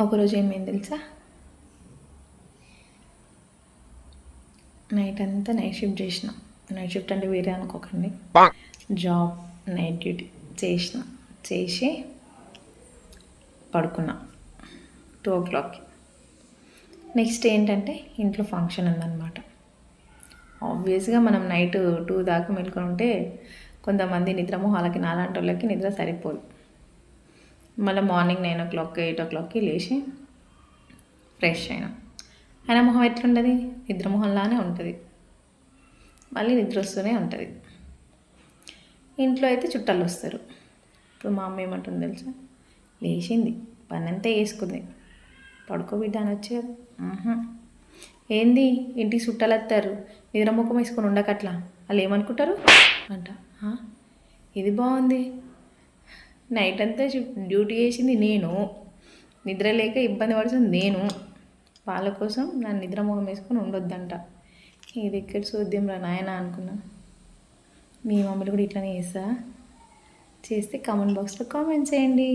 ఒకరోజు ఏమైంది తెలుసా? నైట్ అంతా నైట్ షిఫ్ట్ చేసిన. నైట్ షిఫ్ట్ అంటే వేరే అనుకోకండి. జాబ్ నైట్ డ్యూటీ చేసిన. చేసి పడుకున్నా. టూ ఓ క్లాక్కి నెక్స్ట్ ఏంటంటే ఇంట్లో ఫంక్షన్ ఉందన్నమాట. ఆబ్వియస్గా మనం నైట్ టూ దాకా మెలుకొని ఉంటే కొంతమంది నిద్రమోహాలకి నాలాంటి వాళ్ళకి నిద్ర సరిపోదు. మళ్ళీ morning nine o'clock eight ఓ క్లాక్కి లేచి ఫ్రెష్ అయినా. ఆయన మొహం ఎట్లుంటుంది? నిద్ర మొహంలానే ఉంటుంది. మళ్ళీ నిద్ర వస్తూనే ఉంటుంది. ఇంట్లో అయితే చుట్టాలు వస్తారు ఇప్పుడు మా అమ్మ ఏమంటుంది తెలుసా? లేచింది. పని అంతా వేసుకుంది పడుకోబిడ్డ అని వచ్చారు. ఆహా. ఏంది? ఇంటికి చుట్టాలు వస్తారు నిద్ర ముఖం వేసుకొని ఉండకట్లా? వాళ్ళు ఏమనుకుంటారు? అంట. ఇది బాగుంది. నైట్ అంతా షిఫ్ట్ డ్యూటీ చేసింది నేను. నిద్ర లేక ఇబ్బంది పడుతుంది నేను. వాళ్ళ కోసం నా నిద్ర మొహం వేసుకొని ఉండొద్దంట. ఇది ఎక్కడ చూద్దాం రా నాయన అనుకున్నా. మీ మమ్మల్ని కూడా ఇట్లానే చేస్తా. చేస్తే కామెంట్ బాక్స్లో కామెంట్ చేయండి.